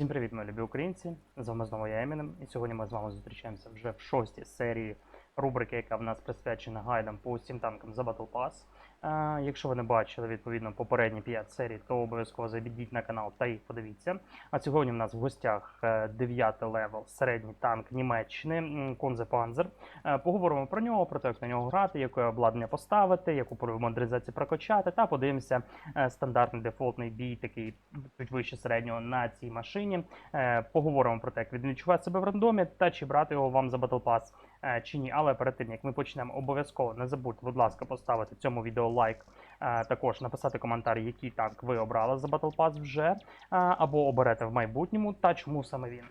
Всім привіт, мої любі українці! З вами знову я Емінем, і сьогодні ми з вами зустрічаємося вже в шостій серії рубрики, яка в нас присвячена гайдам по усім танкам за Battle Pass. Е, якщо ви не бачили відповідно попередні 5 серій, то обов'язково зайдіть на канал та їх подивіться. А сьогодні в нас в гостях 9 левел середній танк Німеччини Конзе Панзер. Е, Поговоримо про нього, про те, як на нього грати, яке обладнання поставити, яку модернізацію прокачати, та подивимося е, стандартний дефолтний бій, такий чуть вище середнього на цій машині. Е, Поговоримо про те, як він відчуває себе в рандомі та чи брати його вам за е, чи ні. Але перед тим як ми почнемо, обов'язково не забудьте, будь ласка, поставити цьому відео лайк. е, Також написати коментар, який танк ви обрали за Battle Pass вже, е, або оберете в майбутньому, та чому саме він.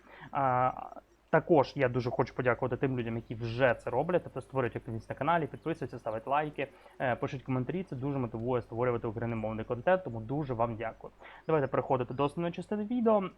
Також я дуже хочу подякувати тим людям, які вже це роблять, тобто створюють активність на каналі, підписуються, ставлять лайки, е, пишуть коментарі. Це дуже мотивує створювати україномовний контент, тому дуже вам дякую. Давайте переходити до основної частини відео.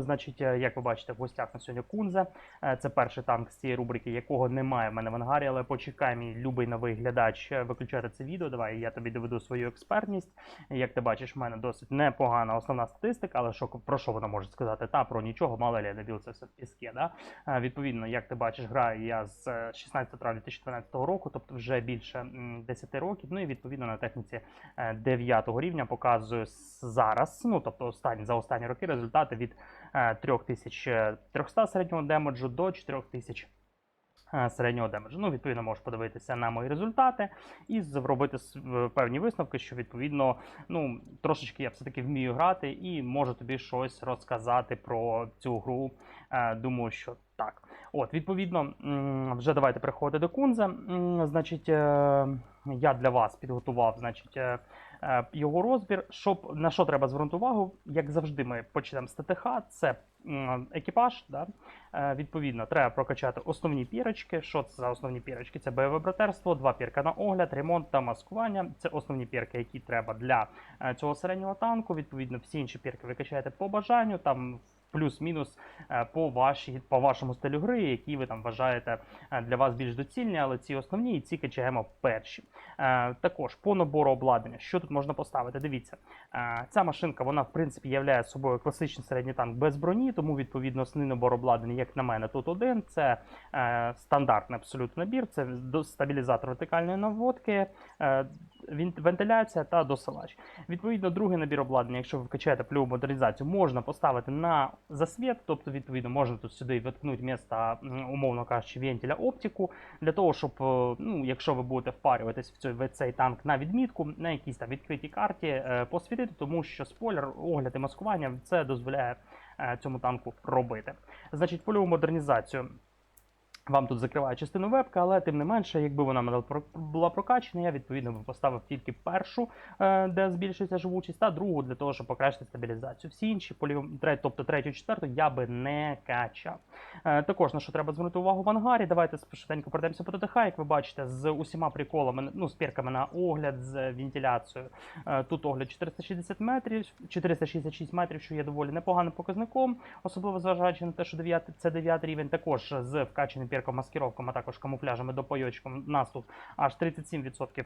Значить, е, як ви бачите, в гостях на сьогодні Кунзе. Е, Це перший танк з цієї рубрики, якого немає в мене в ангарі, але почекай, мій любий новий глядач, виключати це відео. Давай я тобі доведу свою експертність. Як ти бачиш, в мене досить непогана основна статистика, але що про що вона може сказати? Та про нічого, мало ли я це все в піске. Да? Е, Відповідно, як ти бачиш, граю я з е, 16 травня 2012 року, тобто вже більше м, 10 років. Ну і відповідно на техніці 9 рівня показую зараз. Ну тобто останні за останні роки результати від е, 3300 середнього демеджу до 4000 е, середнього демеджу. Ну, відповідно, можеш подивитися на мої результати і зробити певні висновки, що відповідно, ну трошечки я все-таки вмію грати і можу тобі щось розказати про цю гру. Е, Думаю, що так. От, відповідно, вже давайте переходити до Кунза. Значить, е, я для вас підготував, значить. е, е, Його розбір, щоб на що треба звернути увагу, як завжди, ми почнемо з ТТХ. Це екіпаж. Да? Відповідно, треба прокачати основні пірочки. Що це за основні пірочки? Це бойове братерство, два пірка на огляд, ремонт та маскування. Це основні пірки, які треба для цього середнього танку. Відповідно, всі інші пірки ви качаєте по бажанню. Там плюс-мінус е, по, вашій, по вашому стилю гри, які ви там вважаєте е, для вас більш доцільні, але ці основні і ці качаємо перші. Е, Також по набору обладнання, що тут можна поставити? Дивіться, ця машинка, вона в принципі являє собою класичний середній танк без броні, тому відповідно основний набор обладнання, як на мене, тут один. Це стандартний абсолютно набір, це стабілізатор вертикальної наводки, вентиляція та досилач. Відповідно, другий набір обладнання, якщо ви вкачаєте плюву модернізацію, можна поставити на засвіт, тобто, відповідно, можна тут сюди воткнути вмісто, умовно кажучи, вентиля оптику, для того, щоб, е, ну, якщо ви будете впарюватись в цей, в цей танк на відмітку, на якійсь там відкритій карті, е, посвітити, тому що спойлер, огляд і маскування це дозволяє е, цьому танку робити. Значить, польову модернізацію. Вам тут закриває частину вебка, але тим не менше, якби вона була прокачана, я відповідно би поставив тільки першу, е, де збільшується живучість, та другу для того, щоб покращити стабілізацію. Всі інші полі, тобто третю, четверту, я би не качав. Е, Також на що треба звернути увагу в ангарі. Давайте швиденько пройдемося по ТТХ, як ви бачите, з усіма приколами, ну, з пірками на огляд, з вентиляцією. Е, Тут огляд 460 метрів, 466 метрів, що є доволі непоганим показником, особливо зважаючи на те, що 9, це 9 рівень, також з вкачаним маскировком, а також камуфляжами до пайочком. У нас тут аж 37%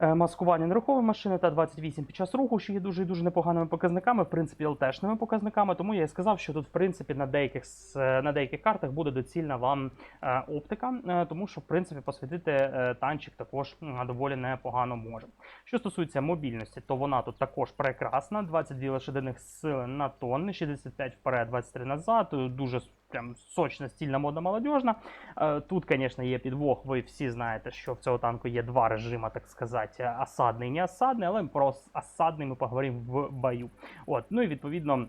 е, маскування нерухомої машини та 28 під час руху, що є дуже і дуже непоганими показниками, в принципі, ЛТшними показниками. Тому я і сказав, що тут, в принципі, на деяких е, на деяких картах буде доцільна вам е, оптика, тому що в принципі посвітити е, танчик також доволі непогано може. Що стосується мобільності, то вона тут також прекрасна: 22 лошадиних сили на тонни, 65 вперед, 23 назад. Дуже прям сочна, стільна, модно, молодіжна. Е, Тут, звісно, є підвох. Ви всі знаєте, що в цього танку є два режими, так сказати, осадний і не осадний, але про осадний ми поговоримо в бою. От, ну і відповідно.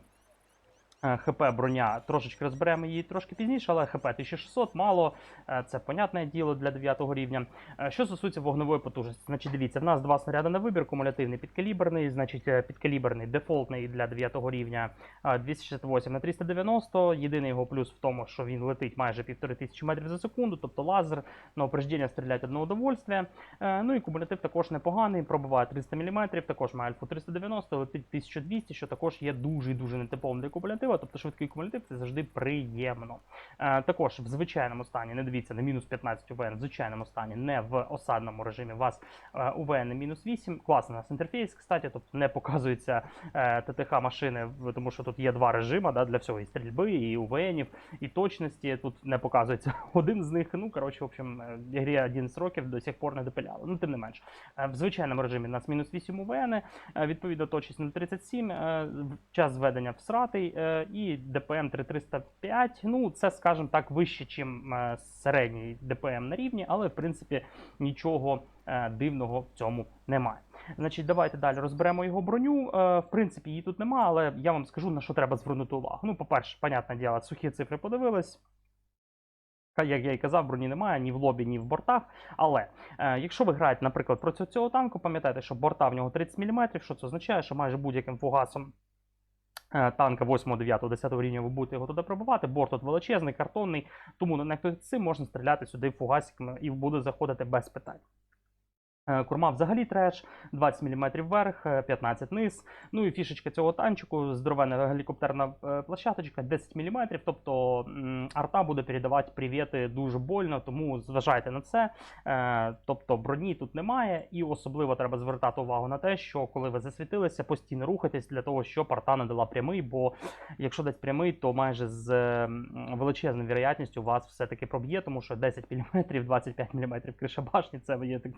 Е, ХП броня трошечки розберемо її трошки пізніше, але ХП 1600 мало, е, це понятне діло для 9 рівня. Е, Що стосується вогневої потужності, значить дивіться, в нас два снаряди на вибір, кумулятивний підкаліберний, значить підкаліберний дефолтний для 9 рівня е, 268 на 390. Єдиний його плюс в тому, що він летить майже 1500 метрів за секунду, тобто лазер на упреждення стріляти одне удовольствие. Ну і кумулятив також непоганий, пробиває 300 мм, також має альфу 390, летить 1200, що також є дуже дуже нетиповим для кумулятива. Важливо, тобто швидкий кумулятив це завжди приємно. Е, також в звичайному стані, не дивіться, на мінус 15 УВН, в звичайному стані, не в осадному режимі, у вас е, УВН мінус 8. Класний у нас інтерфейс, кстати, тобто не показується е, ТТХ машини, тому що тут є два режими да, для всього: і стрільби, і УВНів, і точності. Тут не показується один з них. Ну, коротше, в общем, в ігрі 11 років до сих пор не допиляли. Ну, тим не менш. В звичайному режимі у нас мінус 8 УВН, відповідно точність 0,37, е, час зведення всратий е, і ДПМ 3305. Ну, це, скажімо так, вище, ніж середній ДПМ на рівні, але в принципі нічого е, дивного в цьому немає. Значить, давайте далі розберемо його броню. Е, В принципі, її тут немає, але я вам скажу, на що треба звернути увагу. Ну, по-перше, понятне діло, сухі цифри подивились. Як я і казав, броні немає ні в лобі, ні в бортах. Але е, якщо ви граєте, наприклад, проти цього танку, пам'ятайте, що борта в нього 30 мм, що це означає, що майже будь-яким фугасом е, танка 8, 9, 10 рівня ви будете його туди пробувати. Борт тут величезний, картонний, тому на цим можна стріляти сюди фугасиками і буде заходити без питань. Е, Курма взагалі треш, 20 мм вверх, е, 15 низ. Ну і фішечка цього танчику, здоровена гелікоптерна е, площадочка, 10 мм. Тобто арта буде передавати привіти дуже больно, тому зважайте на це. Е, Тобто броні тут немає, і особливо треба звертати увагу на те, що коли ви засвітилися, постійно рухайтесь для того, щоб арта не дала прямий, бо якщо десь прямий, то майже з величезною вірогятністю вас все-таки проб'є, тому що 10 мм, 25 мм криша башні, це я так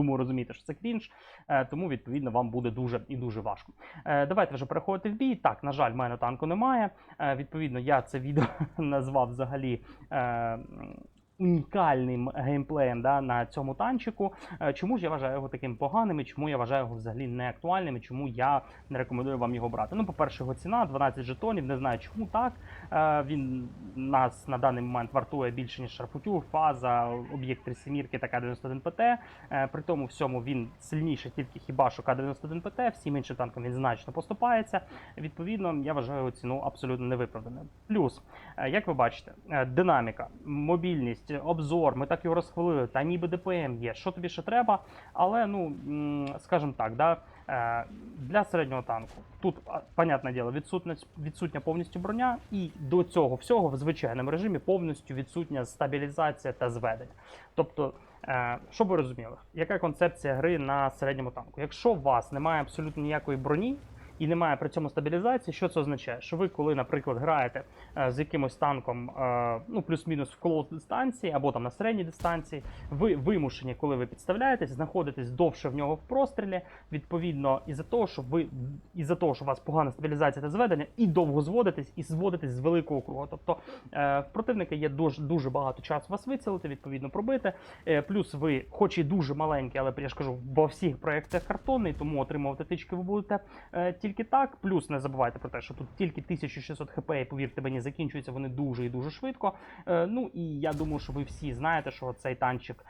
думаю, розумієте, що це крінж, е, тому відповідно вам буде дуже і дуже важко. Е, Давайте вже переходити в бій. Так, на жаль, в мене танку немає. Е, Відповідно, я це відео назвав взагалі. Унікальним геймплеєм да, на цьому танчику. Е, Чому ж я вважаю його таким поганим і чому я вважаю його взагалі неактуальним і чому я не рекомендую вам його брати? Ну, по-перше, його ціна 12 жетонів, не знаю чому так. Е, Він нас на даний момент вартує більше, ніж Шарфутюр, фаза, об'єкт 3 сімірки та К-91 ПТ. Е, При тому всьому він сильніший тільки хіба що К-91 ПТ, всім іншим танкам він значно поступається. Відповідно, я вважаю його ціну абсолютно невиправданою. Плюс, як ви бачите, динаміка, мобільність, обзор, ми так його розхвалили, та ніби ДПМ є. Що тобі ще треба? Але, ну, скажімо так, да, е, для середнього танку тут, понятне діло, відсутня, відсутня повністю броня, і до цього всього в звичайному режимі повністю відсутня стабілізація та зведення. Тобто, е, щоб ви розуміли, яка концепція гри на середньому танку? Якщо у вас немає абсолютно ніякої броні, і немає при цьому стабілізації, що це означає? Що ви, коли, наприклад, граєте е, з якимось танком, е, ну плюс-мінус в колос дистанції або там на середній дистанції, ви вимушені, коли ви підставляєтесь, знаходитесь довше в нього в прострілі. Відповідно, із-за того, що ви із-за того, що у вас погана стабілізація та зведення, і довго зводитесь, і зводитесь з великого кругу. Тобто е, в противника є дуже дуже багато часу вас вицілити, відповідно пробити. Плюс ви, хоч і дуже маленькі, але я ж кажу, во всіх проєктах картонний, тому отримувати тички ви будете е, тільки так. Плюс не забувайте про те, що тут тільки 1600 хп, і повірте мені, закінчуються вони дуже і дуже швидко. Е, ну і я думаю, що ви всі знаєте, що цей танчик,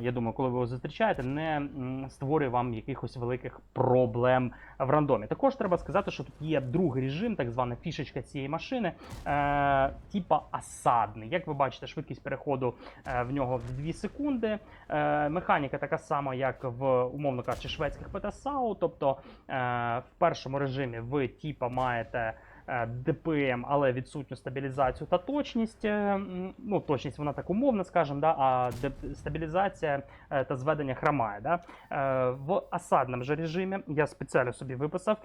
я думаю, коли ви його зустрічаєте, не створює вам якихось великих проблем в рандомі. Також треба сказати, що тут є другий режим, так звана фішечка цієї машини, е, типа осадний. Як ви бачите, швидкість переходу е, в нього в 2 секунди. Е, механіка така сама, як в умовно кажучи, шведських ПТСАУ. Тобто е, в першому режимі ви типа маєте. Е, ДПМ, але відсутню стабілізацію та точність. Е, Ну, точність вона так умовна, скажімо, да, а стабілізація е, та зведення хромає. Да. В осадному же режимі я спеціально собі виписав.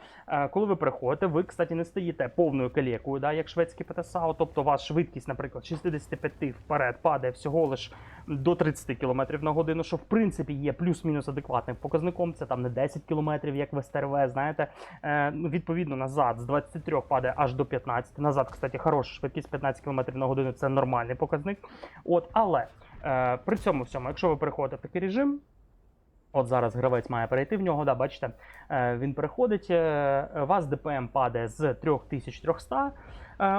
Коли ви приходите, ви, кстати, не стоїте повною калекою, да, як шведський ПТСАУ, тобто у вас швидкість, наприклад, 65 вперед падає всього лиш до 30 км на годину, що в принципі є плюс-мінус адекватним показником. Це там не 10 км, як в СТРВ, знаєте. Е, ну, відповідно, назад з 23 падає аж до 15. Назад, кстати, хороша швидкість 15 км на годину це нормальний показник. От, але е, при цьому всьому, якщо ви переходите в такий режим. От зараз гравець має перейти в нього, да, бачите, е, він переходить, е, вас ДПМ падає з 3300 е,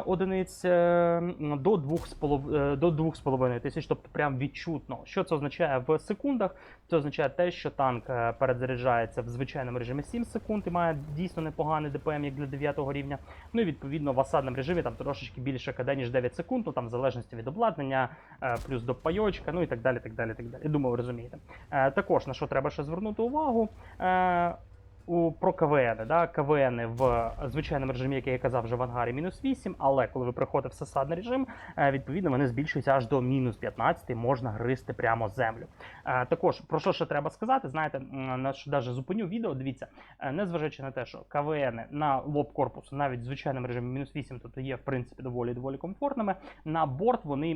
одиниць е, до 2,5 е, до 2,5 тисяч, тобто прям відчутно. Що це означає в секундах? Це означає те, що танк е, перезаряджається в звичайному режимі 7 секунд і має дійсно непоганий ДПМ, як для 9 рівня. Ну і відповідно в осадному режимі там трошечки більше КД, ніж 9 секунд, ну там в залежності від обладнання, е, плюс до пайочка, ну і так далі. так далі, так далі. Я думаю, розумієте. Е, Також на що треба ще звернути увагу. У, про КВН. Да? КВН в звичайному режимі, який я казав, вже в ангарі мінус 8, але коли ви приходите в сасадний режим, е, відповідно вони збільшуються аж до мінус 15, можна гризти прямо землю. Е, Також про що ще треба сказати, знаєте, на що даже зупиню відео. Дивіться, е, незважаючи на те, що КВН на лоб корпусу навіть в звичайному режимі мінус 8, тобто є в принципі доволі доволі комфортними. На борт вони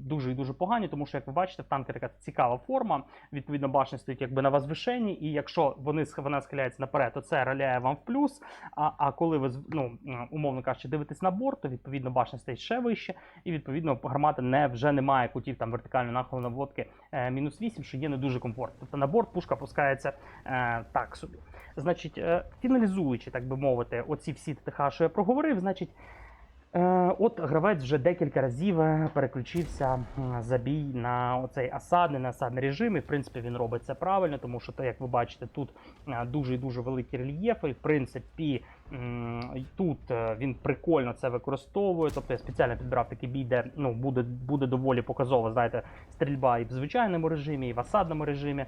дуже і дуже погані, тому що як ви бачите, в танка така цікава форма. Відповідно, башня стоїть якби на возвишенні, і якщо вони вона схиляється наперед, то це роляє вам в плюс. А, а коли ви ну, умовно кажучи, дивитесь на борт, то відповідно башня стає ще вище, і відповідно гармата не вже не має кутів там вертикальної нахилу наводки е, мінус 8, що є не дуже комфортно. Тобто на борт пушка пускається е, так собі. Значить, е, фіналізуючи, так би мовити, оці всі ТТХ, що я проговорив, значить. Е, От гравець вже декілька разів е, переключився м, за бій на оцей осадний, на осадний режим. І в принципі він робить це правильно, тому що, як ви бачите, тут е, дуже і дуже великі рельєфи. І в принципі, тут він прикольно це використовує. Тобто я спеціально підбирав такий бій, де ну, буде, буде доволі показово, знаєте, стрільба і в звичайному режимі, і в осадному режимі.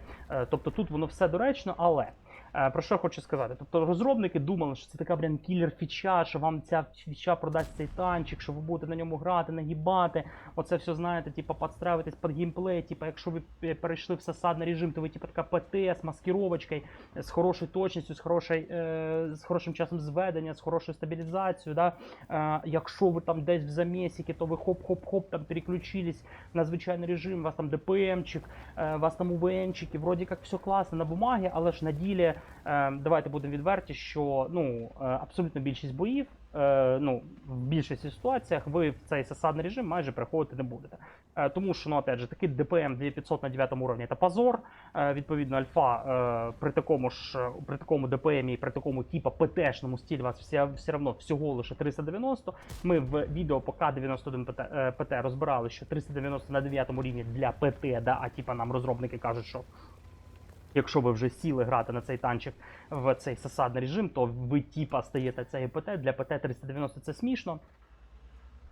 Тобто тут воно все доречно, але. Е, Про що я хочу сказати? Тобто розробники думали, що це така прям кілер фіча, що вам ця фіча продасть цей танчик, що ви будете на ньому грати, нагибати. Оце все знаєте, типу, підстраюватись під геймплей. Типу, якщо ви перейшли в засадний режим, то ви типу така ПТ з маскировочкою, з хорошою точністю, з, хорошою, е, з хорошим часом зведення, з хорошою стабілізацією. Да? Е, якщо ви там десь в замісіки, то ви хоп-хоп-хоп там переключились на звичайний режим, у вас там ДПМчик, у вас там УВНчик, і вроді як все класно на бумагі, але ж на ділі давайте будемо відверті, що ну е, абсолютно більшість боїв, е, ну в більшості ситуаціях ви в цей засадний режим майже приходити не будете. Е, Тому що ну опять же такий ДПМ 2500 на 9 уровні це позор. Е, Відповідно, альфа е, при такому ж е, при такому ДПМ і при такому типа ПТшному стилі вас все, все одно всього лише 390. Ми в відео по К91 ПТ, е, ПТ розбирали, що 390 на 9 рівні для ПТ, да, а типа нам розробники кажуть, що Якщо ви вже сіли грати на цей танчик в цей засадний режим, то ви типа стаєте цей ПТ. Для ПТ 390 це смішно.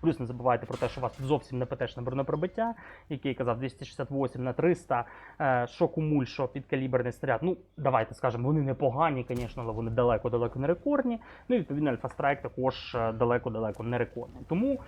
Плюс не забувайте про те, що у вас зовсім не ПТшне бронепробиття, який казав 268 на 300, е, що кумуль, що підкаліберний снаряд. Ну, давайте скажемо, вони непогані, звісно, але вони далеко-далеко не рекордні. Ну і відповідно Альфа Страйк також е, далеко-далеко не рекордний. Тому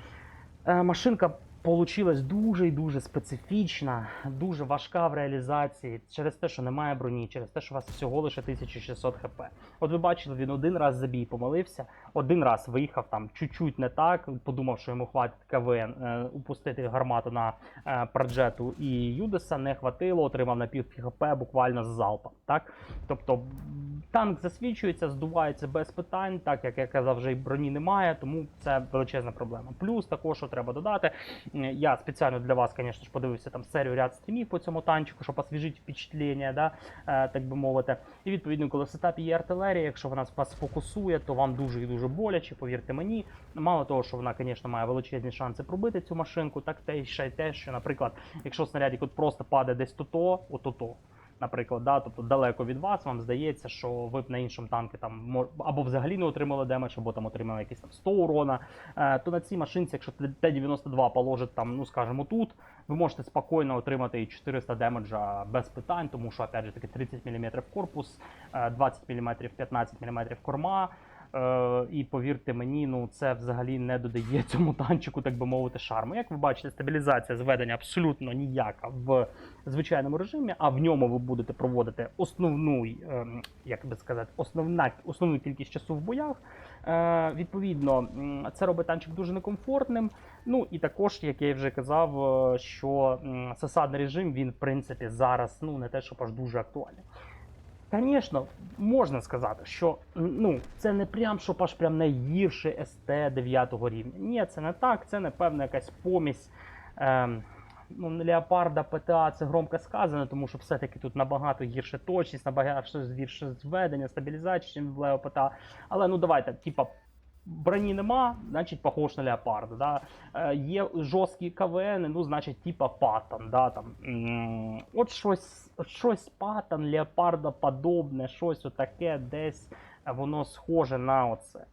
е, машинка Получилась дуже і дуже специфічна, дуже важка в реалізації через те, що немає броні, через те, що у вас всього лише 1600 хп. От ви бачили, він один раз забій помилився, один раз виїхав там чуть-чуть не так, подумав, що йому хватить КВН е, упустити гармату на е, Праджету і Юдеса, не хватило, отримав на пів хп буквально з залпа. Так? Тобто танк засвічується, здувається без питань, так як я казав, вже і броні немає, тому це величезна проблема. Плюс також, що треба додати. Я спеціально для вас, звісно ж, подивився там серію ряд стрімів по цьому танчику, щоб освіжити впечатлення, да, е, так би мовити. І відповідно, коли в сетапі є артилерія, якщо вона вас фокусує, то вам дуже і дуже боляче, повірте мені. Мало того, що вона, звісно, має величезні шанси пробити цю машинку, так те ще й те, що, наприклад, якщо снарядик от просто падає десь то-то, от-то, наприклад, да, тобто далеко від вас, вам здається, що ви б на іншому танку там або взагалі не отримали демедж, або там отримали якісь там 100 урона, е, то на цій машинці, якщо Т-92 положить там, ну скажімо, тут, ви можете спокійно отримати і 400 демеджа без питань, тому що, опять же, таки 30 мм корпус, е, 20 мм, 15 мм корма. Е, і повірте мені, ну це взагалі не додає цьому танчику, так би мовити, шарму. Як ви бачите, стабілізація зведення абсолютно ніяка в звичайному режимі, а в ньому ви будете проводити основну, ем, як би сказати, основна, основну кількість часу в боях. Е, відповідно, це робить танчик дуже некомфортним. Ну і також, як я вже казав, е, що м, засадний режим він, в принципі, зараз ну не те, щоб аж дуже актуальний. Звісно, можна сказати, що ну, це не прям, що аж прям найгірше СТ 9 рівня. Ні, це не так, це напевно якась помість. Ем, ну, Леопарда ПТА це громко сказано, тому що все-таки тут набагато гірше точність, набагато гірше зведення, стабілізація, ніж в Лео ПТА. Але ну давайте, типа, броні нема, значить похож на Леопарда. Да? Е, є жорсткі КВН, ну, значить, типа Паттон. Да? Там, от щось, щось Паттон, Леопарда подобне, щось отаке, десь воно схоже на оце.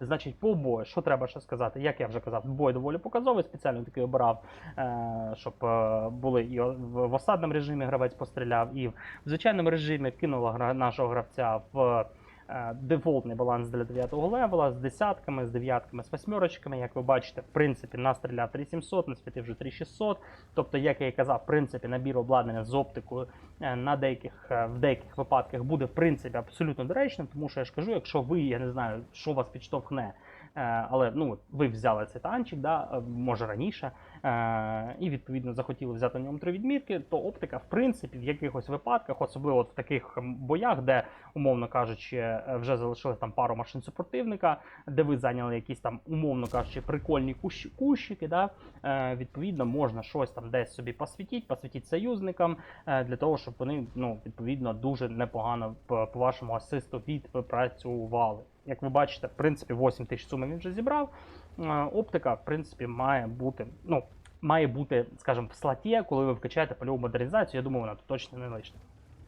Значить, по бою, що треба ще сказати? Як я вже казав, бой доволі показовий, спеціально такий обирав, е, щоб е, були і в осадному режимі гравець постріляв, і в звичайному режимі кинула нашого гравця в дефолтний баланс для 9 левела з десятками, з дев'ятками, з восьмерочками. Як ви бачите, в принципі, настріляв 3700, насвітив вже 3600. Тобто, як я і казав, в принципі, набір обладнання з оптикою е, на деяких е, в деяких випадках буде в принципі абсолютно доречним, тому що я ж кажу, якщо ви, я не знаю, що вас підштовхне. е, Але ну ви взяли цей танчик, да, е, може раніше, е, і відповідно захотіли взяти на ньому три відмітки, то оптика, в принципі, в якихось випадках, особливо в таких боях, де, умовно кажучи, е, вже залишилось там пару машин супротивника, де ви зайняли якісь там, умовно кажучи, прикольні кущ, кущики, да, е, відповідно, можна щось там десь собі посвітіть, посвітіть союзникам, е, для того, щоб вони ну, відповідно дуже непогано по, по вашому асисту відпрацювали. Як ви бачите, в принципі, 8 тисяч суми він вже зібрав. Е, Оптика, в принципі, має бути, ну, має бути, скажімо, в слоті, коли ви вкачаєте польову модернізацію, я думаю, вона тут точно не лишня.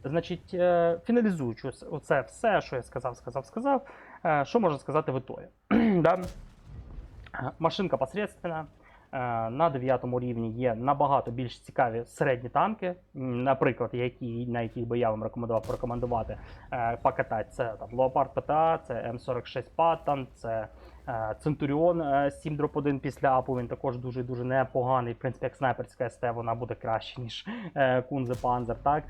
Значить, е, фіналізуючи оце все, що я сказав, сказав, сказав, е, що можна сказати в да? Машинка посредственна. Е, На 9 рівні є набагато більш цікаві середні танки, наприклад, які, на яких би я вам рекомендував порекомендувати е, покатати. Це там Leopard ПТА, це М46 Паттон, це Центуріон 7 дроп 1 після апу. Він також дуже дуже непоганий. В принципі, як снайперська СТ, вона буде краще, ніж е, Кунзе Панзер. Так?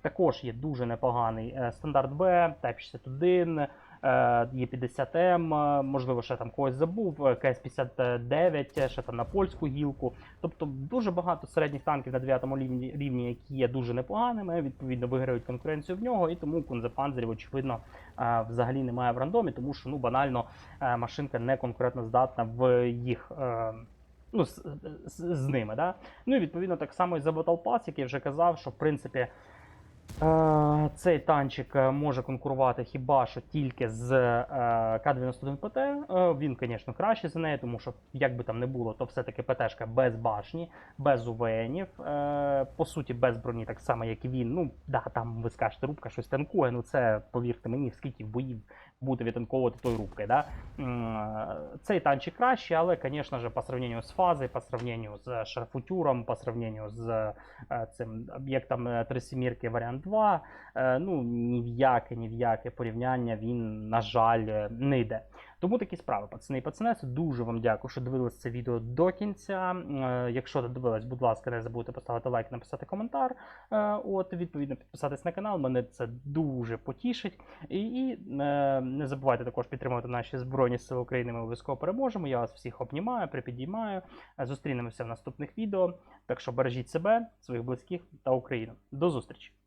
Також є дуже непоганий стандарт Б, Type 61. Е, Є 50М, е, можливо, ще там когось забув, е, КС-59, е, ще там на польську гілку. Тобто дуже багато середніх танків на 9 рівні, рівні, які є дуже непоганими, відповідно виграють конкуренцію в нього, і тому Кунзепанзерів, очевидно, взагалі немає в рандомі, тому що ну, банально машинка не конкурентно здатна в їх. Ну, з, з, з ними, да? Ну і відповідно так само і за Battle Pass, як я вже казав, що в принципі Цей танчик е, може конкурувати хіба що тільки з е, К-91ПТ. Е, Він, звісно, кращий за неї, тому що як би там не було, то все-таки ПТшка без башні, без УВНів, е, по суті, без броні, так само, як і він. Ну, да, там ви скажете, рубка щось танкує, ну це, повірте мені, скільки боїв буде відтанковувати той рубкою. Да? Цей танчик кращий, але, звісно ж, по сравнению з фазою, по сравнению з шарфутюром, по сравнению з е, цим об'єктом е, Трисімірки варіант 2, е, ну ні в яке, ні в яке порівняння він, на жаль, не йде. Тому такі справи, пацани і пацанеси. Дуже вам дякую, що дивилися це відео до кінця. Е, Якщо додивились, будь ласка, не забудьте поставити лайк, написати коментар. Е, От, відповідно, підписатись на канал. Мене це дуже потішить. І, е, не забувайте також підтримувати наші Збройні Сили України. Ми обов'язково переможемо. Я вас всіх обнімаю, припідіймаю. Зустрінемося в наступних відео. Так що бережіть себе, своїх близьких та Україну. До зустрічі!